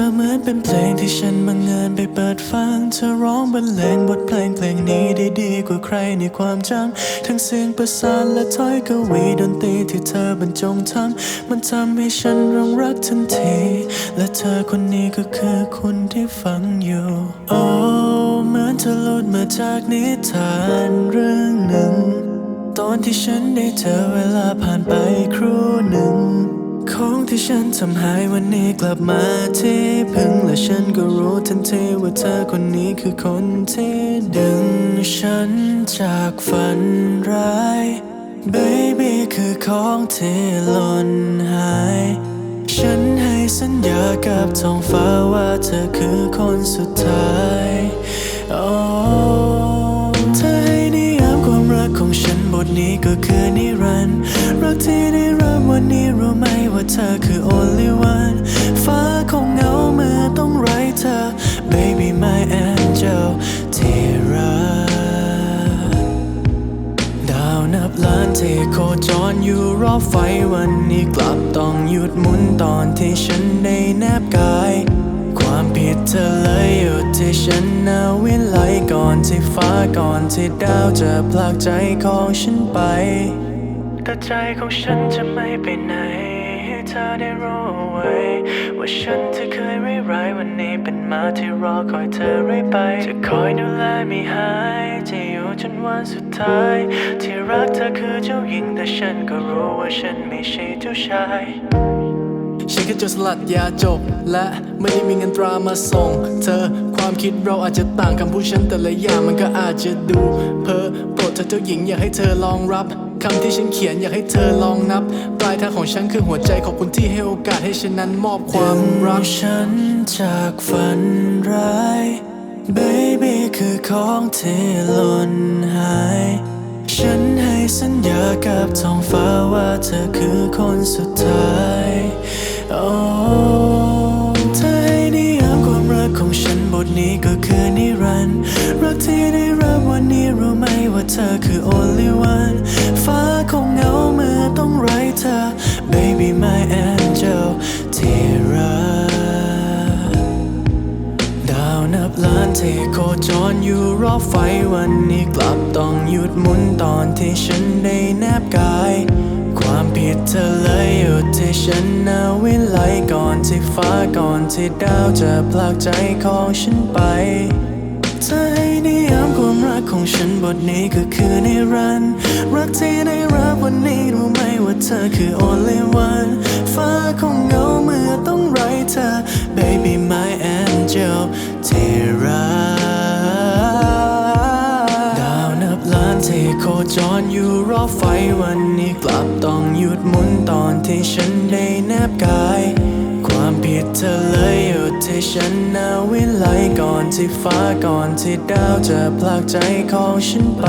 ธอเหมือนเป็นเพลงที่ฉันบังเอิญไปเปิดฟัง เธอร้องบรรเลงบทเพลงเพลงนี้ได้ดีกว่าใครในความจำ ทั้งเสียงประสานและถ้อยกวีดนตรีที่เธอบรรจงทำ มันทำให้ฉันรังรักทันที และเธอคนนี้ก็คือคนที่ฟังอยู่ โอ้เหมือนเธอหลุดมาจากนิทานเรื่องหนึ่ง ตอนที่ฉันได้เจอเวลาผ่านไปครู่หนึ่ง ของที่ฉันทำหายวันนี้กลับมาที่พึ่งและฉันก็รู้ทันทีว่าเธอคนนี้คือคนที่ดึงฉันจากฝันร้าย Baby คือของที่หล่นหาย ฉันให้สัญญากับท้องฟ้าว่าเธอคือคนสุดท้ายโทนี้ก็คือนิรันดร์รักที่ได้รับวันนี้รู้ไหมว่าเธอคือ only one ฟ้าคงเหงาเมื่อต้องไร้เธอ baby my angel ที่รักดาวนับล้านที่โคจรอยู่รอบไฟวันนี้กลับต้องหยุดหมุนตอนที่ฉันได้แนบกาย เธอเลยอยู่ที่ฉันนาวิไลก่อนที่ฟ้าก่อนที่ดาวจะพลากใจของฉันไป แต่ใจของฉันจะไม่ไปไหนให้เธอได้รู้เอาไว้ ว่าฉันที่เคยไร้ายร้วันนี้เป็นมาที่รอคอยเธอเรื่อยไป จะคอยดูแลไม่หายจะอยู่จนวันสุดท้าย ที่รักเธอคือเจ้าหญิงแต่ฉันก็รู้ว่าฉันไม่ใช่เจ้าชาย ฉันแค่จรสลัดยาจบ และไม่ได้มีเงินตรามาส่ง เธอความคิดเราอาจจะต่างคำพูดฉันแต่ละอย่างมันก็อาจจะดูเพ้อโปรดเธอเจ้าหญิงอยากให้เธอลองรับคำที่ฉันเขียนอยากให้เธอลองนับ ปลายทางของฉันคือหัวใจขอบคุณที่ให้โอกาสให้ฉันนั้นมอบความรักฉันจากฝันร้าย Baby คือของที่หล่นหาย ฉันให้สัญญากับท้องฟ้าว่าเธอคือคนสุดท้าย โอ้เธอให้นิยามความรักของฉันบทนี้ก็คือนิรันดร์รักที่ได้รับวันนี้รู้ไหมว่าเธอคือ only one ฟ้าคงเหงาเมื่อต้องไร้เธอ Baby my angel ที่รักดาวนับล้านที่โคจรอยู่รอบไฟวันนี้กลับต้องหยุดหมุนตอนที่ฉันได้แนบกาย เธอเลยอยู่ที่ฉันนาวิไลก่อนที่ฟ้าก่อนที่ดาวจะพลากใจของฉันไปเธอให้นิยามความรักของฉันบทนี้ก็คือนิรันดร์รักที่ได้รับวันนี้รู้ไหมว่าเธอคือ only one ฟ้าคงเหงาเมื่อต้องไร้เธอ โคจรอยู่รอบไฟวันนี้กลับต้องหยุดหมุนตอนที่ฉันได้แนบกาย ความผิดเธอเลยอยู่ที่ฉันนาวิไลก่อนที่ฟ้าก่อนที่ดาวจะพลากใจของฉันไป